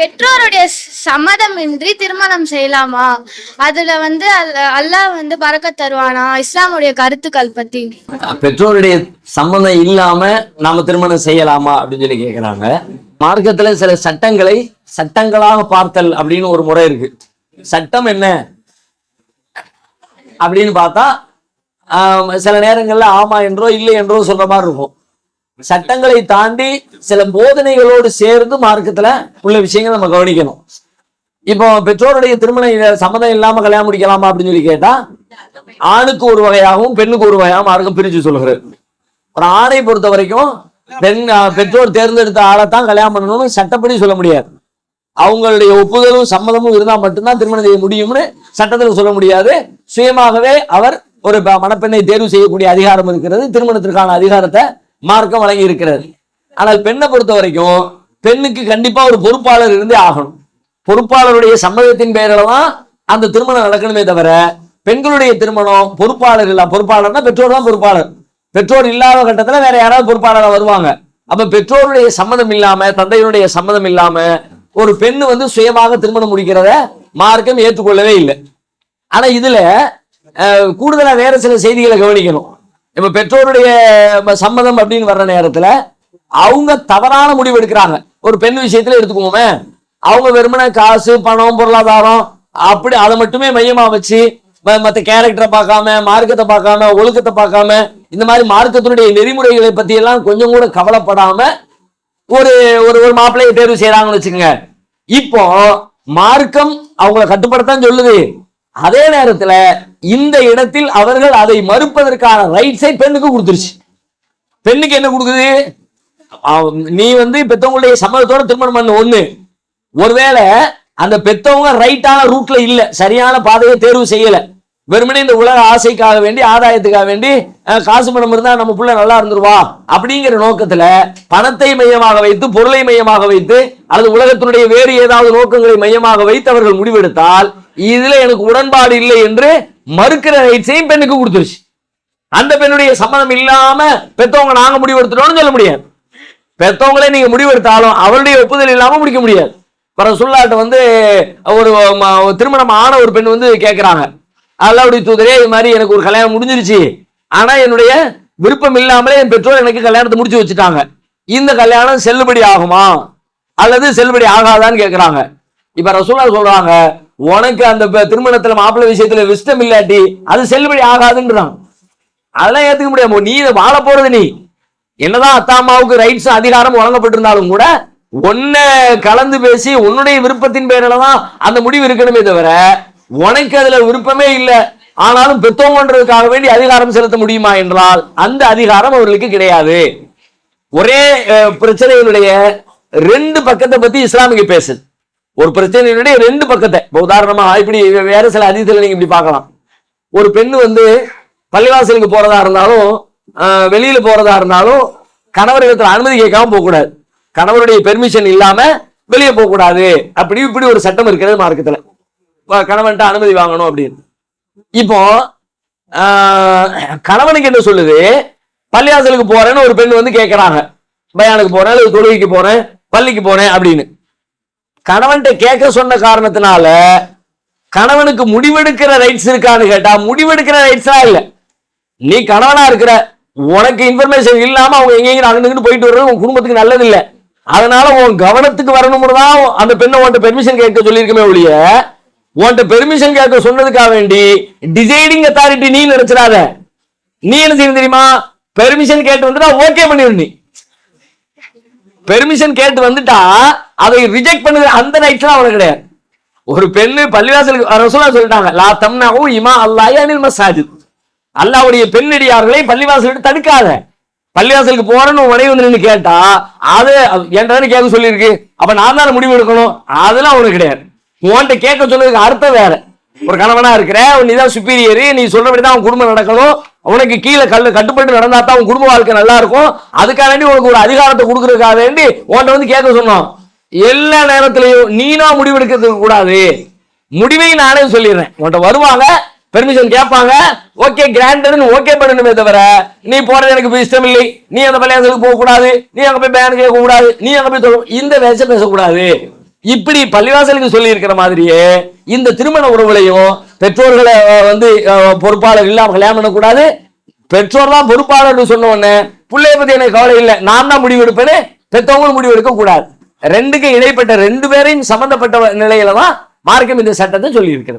பெற்றோருடைய சம்மதமின்றி திருமணம் செய்யலாமா? அதுல வந்து அல்லாஹ் வந்து பறக்க தருவானா? இஸ்லாமுடைய கருத்துக்கள் பத்தி. பெற்றோருடைய சம்மதம் இல்லாம நாம திருமணம் செய்யலாமா? அப்படின்னு சொல்லி கேக்குறாங்க. மார்க்கத்துல சில சட்டங்களை சட்டங்களாக பார்த்தல் அப்படின்னு ஒரு முறை இருக்கு. சட்டம் என்ன? அப்படின்னு பார்த்தா ஆஹ், சில நேரங்கள்ல ஆமா என்றோ இல்லை என்றோ சொல்ற மாதிரி இருக்கும். சட்டங்களை தாண்டி சில போதனைகளோடு சேர்ந்து மார்க்கத்துல உள்ள விஷயங்களை நம்ம கவனிக்கணும். இப்போ பெற்றோருடைய திருமண சம்மதம் இல்லாம கல்யாணம் முடிக்கலாமா அப்படின்னு சொல்லி கேட்டா ஆணுக்கு ஒரு வகையாகவும் பெண்ணுக்கு ஒரு வகையாகவும் மார்க்கம் பிரிச்சு சொல்லுகிறது. ஒரு ஆணை பொறுத்த வரைக்கும் பெண் பெற்றோர் தேர்ந்தெடுத்த ஆளைத்தான் கல்யாணம் பண்ணணும்னு சட்டப்படி சொல்ல முடியாது. அவங்களுடைய ஒப்புதலும் சம்மதமும் இருந்தா மட்டும்தான் திருமணம் செய்ய முடியும்னு சட்டத்தில் சொல்ல முடியாது. சுயமாகவே அவர் ஒரு மணப்பெண்ணை தேர்வு செய்யக்கூடிய அதிகாரம் இருக்கிறது. திருமணத்திற்கான அதிகாரத்தை மார்க்கம் வழங்கி இருக்கிறது. ஆனால் பெண்ணை பொறுத்த வரைக்கும் பெண்ணுக்கு கண்டிப்பா ஒரு பொறுப்பாளர் இருந்தே ஆகணும். பொறுப்பாளருடைய சம்மதத்தின் பெயரில் தான் அந்த திருமணம் நடக்கணுமே தவிர பெண்களுடைய திருமணம் பொறுப்பாளர் இல்ல பொறுப்பாளர்னா பெற்றோர் தான் பொறுப்பாளர். பெற்றோர் இல்லாத கட்டத்துல வேற யாராவது பொறுப்பாளராக வருவாங்க. அப்ப பெற்றோருடைய சம்மதம் இல்லாம தந்தையினுடைய சம்மதம் இல்லாம ஒரு பெண் வந்து சுயமாக திருமணம் முடிக்கிறத மார்க்கம் ஏற்றுக்கொள்ளவே இல்லை. ஆனா இதுல கூடுதலா வேற சில செய்திகளை கவனிக்கணும். இப்ப பெற்றோருடைய சம்மதம் அப்படின்னு வர்ற நேரத்துல அவங்க தவறான முடிவு எடுக்கிறாங்க. ஒரு பெண் விஷயத்துல எடுத்துக்குவோமே. அவங்க வெறுமன காசு பணம் பொருளாதாரம் அப்படி அதை மட்டுமே மையமா வச்சு மற்ற மத்த கேரக்டரை பார்க்காம மார்க்கத்தை பார்க்காம ஒழுக்கத்தை பார்க்காம இந்த மாதிரி மார்க்கத்தினுடைய நெறிமுறைகளை பத்தி எல்லாம் கொஞ்சம் கூட கவலைப்படாம ஒரு ஒரு ஒரு மாப்பிள்ளையை தேர்வு செய்யறாங்கன்னு வச்சுக்கோங்க. இப்போ மார்க்கம் அவங்கள கட்டுப்படுத்தான் சொல்லுது. அதே நேரத்துல இந்த இடத்தில் அவர்கள் அதை மறுப்பதற்கான ரைட்ஸை பெண்ணுக்கு கொடுத்துருச்சு. பெண்ணுக்கு என்ன கொடுக்குது? நீ வந்து பெத்தவங்களுடைய சம்மதத்தோட திருமணம் பண்ண. ஒண்ணு ஒருவேளை அந்த பெத்தவங்க ரைட்டான ரூட்ல இல்ல சரியான பாதையை தேர்வு செய்யல. வெறுமனே இந்த உலக ஆசைக்காக வேண்டி ஆதாயத்துக்காக வேண்டி காசு பணம் இருந்தா நம்ம புள்ள நல்லா இருந்துருவா? அப்படிங்கிற நோக்கத்துல பணத்தை மையமாக வைத்து பொருளை மையமாக வைத்து அல்லது உலகத்தினுடைய வேறு ஏதாவது நோக்கங்களை மையமாக வைத்து அவர்கள் முடிவெடுத்தால் இதுல எனக்கு உடன்பாடு இல்லை என்று மறுக்கிற ரைட்ஸையும் பெண்ணுக்கு கொடுத்துருச்சு. அந்த பெண்ணுடைய சம்மதம் இல்லாம பெத்தவங்க நாங்க முடிவெடுத்துட்டோம்னு சொல்ல முடியாது. பெத்தவங்களே நீங்க முடிவெடுத்தாலும் அவருடைய ஒப்புதல் இல்லாம முடிக்க முடியாது. பிற சொல்லாட்ட வந்து ஒரு திருமணம் ஆன ஒரு பெண் வந்து கேட்கிறாங்க அல்லாவுடைய தூதரே இது மாதிரி எனக்கு ஒரு கல்யாணம் முடிஞ்சிருச்சு. ஆனா என்னுடைய விருப்பம் இல்லாமலே என் பெற்றோர் எனக்கு கல்யாணத்தை முடிச்சு வச்சுட்டாங்க. இந்த கல்யாணம் செல்லுபடி ஆகுமா? அல்லது செல்லுபடி ஆகாதான்னு கேட்குறாங்க இப்ப ரசூலா சொல்றாங்க உனக்கு அந்த திருமணத்துல மாப்பிள்ளை விஷயத்துல விஷ்டம் இல்லாட்டி அது செல்லுபடி ஆகாதுன்றான். அதெல்லாம் ஏத்துக்க முடியாது நீ இதை வாழ போறது நீ. என்னதான் அத்தா அம்மாவுக்கு ரைட்ஸ் அதிகாரம் வழங்கப்பட்டிருந்தாலும் கூட உன்ன கலந்து பேசி உன்னுடைய விருப்பத்தின் பேரில தான் அந்த முடிவு இருக்கணுமே தவிர உனக்கு அதுல விருப்பமே இல்லை. ஆனாலும் பெத்தவங்கன்றதுக்காக வேண்டி அதிகாரம் செலுத்த முடியுமா என்றால் அந்த அதிகாரம் அவர்களுக்கு கிடையாது. ஒரே பிரச்சனைகளுடைய பிரச்சனையினுடைய ரெண்டு பக்கத்தை பத்தி இஸ்லாமிக்கு பேசுது. ஒரு பிரச்சனையினுடைய ரெண்டு பக்கத்தை. இப்போ உதாரணமா இப்படி வேற சில அதிகத்தில் நீங்க இப்படி பார்க்கலாம். ஒரு பெண் வந்து பள்ளிவாசலுக்கு போறதா இருந்தாலும் வெளியில் வெளியில போறதா இருந்தாலும் கணவர் இடத்துல அனுமதி கேட்காம போகக்கூடாது. கணவருடைய பெர்மிஷன் இல்லாம வெளியே போகக்கூடாது. அப்படி இப்படி ஒரு சட்டம் இருக்கிறது மார்க்கத்துல. வ- கணவன்ட்ட அனுமதி வாங்கணும் அப்படின்னு. இப்போ கணவனுக்கு என்ன சொல்லுது? பள்ளிவாசலுக்கு போறேன்னு ஒரு பெண் வந்து கேட்கறாங்க பயானுக்கு போறேன் அல்லது தொழுகைக்கு போறேன் பள்ளிக்கு போறேன் அப்படின்னு. கணவன்கிட்ட கேட்க சொன்ன காரணத்தினால கணவனுக்கு முடிவெடுக்கிற ரைட்ஸ் இருக்கான்னு கேட்டா முடிவெடுக்கிற ரைட்ஸா இல்லை. நீ கணவனா இருக்கிற உனக்கு இன்ஃபர்மேஷன் இல்லாம அவங்க எங்கெங்க அங்கிட்டு போயிட்டு வர்றது உன் குடும்பத்துக்கு நல்லது இல்லை அதனால உன் கவனத்துக்கு வரணும்னு தான் அந்த பெண்ணை உன்ட்ட பெர்மிஷன் கேட்க சொல்லியிருக்கமே ஒழிய உன்ட்ட பெர்மிஷன் கேட்க சொன்னதுக்காக வேண்டி டிசைடிங் அத்தாரிட்டி நீ நினைச்சிடாத. நீ என்ன செய்யணும் தெரியுமா? பெர்மிஷன் கேட்டு வந்துட்டா ஓகே பண்ணிடு நீ. பெர்மிஷன் கேட்டு வந்துட்டா அதை ரிஜெக்ட் பண்ணுது அந்த நைட்லாம் அவனுக்கு கிடையாது. ஒரு பெண்ணு பள்ளிவாசலுக்கு ரசூலா சொல்லிட்டாங்க லா தம்னாவும் இமா அல்லாஹ் அனில் மசாஜித். அல்லாவுடைய பெண்ணடியார்களை பள்ளிவாசல் தடுக்காத. பள்ளிவாசலுக்கு போறேன்னு உடனே வந்து நின்று கேட்டா அது என்கிட்ட கேட்க சொல்லியிருக்கு. அப்ப நான் தானே முடிவு எடுக்கணும்? அதெல்லாம் அவனுக்கு கிடையாது. உன்கிட்ட கேட்க சொன்னதுக்கு அர்த்தம் வேற. ஒரு கணவனா இருக்கிற நீ தான் சுப்பீரியர் நீ சொல்றபடி தான் அவன் குடும்பம் நடக்கணும். உனக்கு கீழே கல் கட்டுப்பட்டு நடந்தா தான் உன் குடும்ப வாழ்க்கை நல்லா இருக்கும். அதுக்காக வேண்டி உனக்கு ஒரு அதிகாரத்தை கொடுக்கறதுக்காக வேண்டி உன்கிட்ட வந்து கேட்க சொன்னோம். எல்லா நேரத்திலையும் நீனா முடிவெடுக்கிறதுக்கு கூடாது. முடிவை நானே சொல்லிடுறேன். உன்கிட்ட வருவாங்க பெர்மிஷன் கேட்பாங்க. ஓகே கிராண்டட்னு ஓகே பண்ணணுமே தவிர நீ போறது எனக்கு இஷ்டம் இல்லை நீ அந்த பள்ளியாசலுக்கு போக கூடாது நீ அங்க போய் பேன் கேட்க கூடாது நீ அங்க போய் இந்த பேச பேசக்கூடாது. இப்படி பள்ளிவாசலுக்கு சொல்லி இருக்கிற மாதிரியே இந்த திருமண உறவுலையும் பெற்றோர்களை வந்து பொறுப்பாளர் இல்லாமல் கல்யாணம் பண்ணக்கூடாது. பெற்றோர் தான் பொறுப்பாளர்னு சொன்ன உடனே பிள்ளைய பத்தி எனக்கு கவலை இல்லை. நான் தான் முடிவு எடுப்பேன்னு பெற்றவங்களும் முடிவு எடுக்க கூடாது. ரெண்டுக்கும் இடைப்பட்ட ரெண்டு பேரையும் சம்பந்தப்பட்ட நிலையில தான் மார்க்கம் இந்த சட்டத்தை சொல்லி இருக்கிறது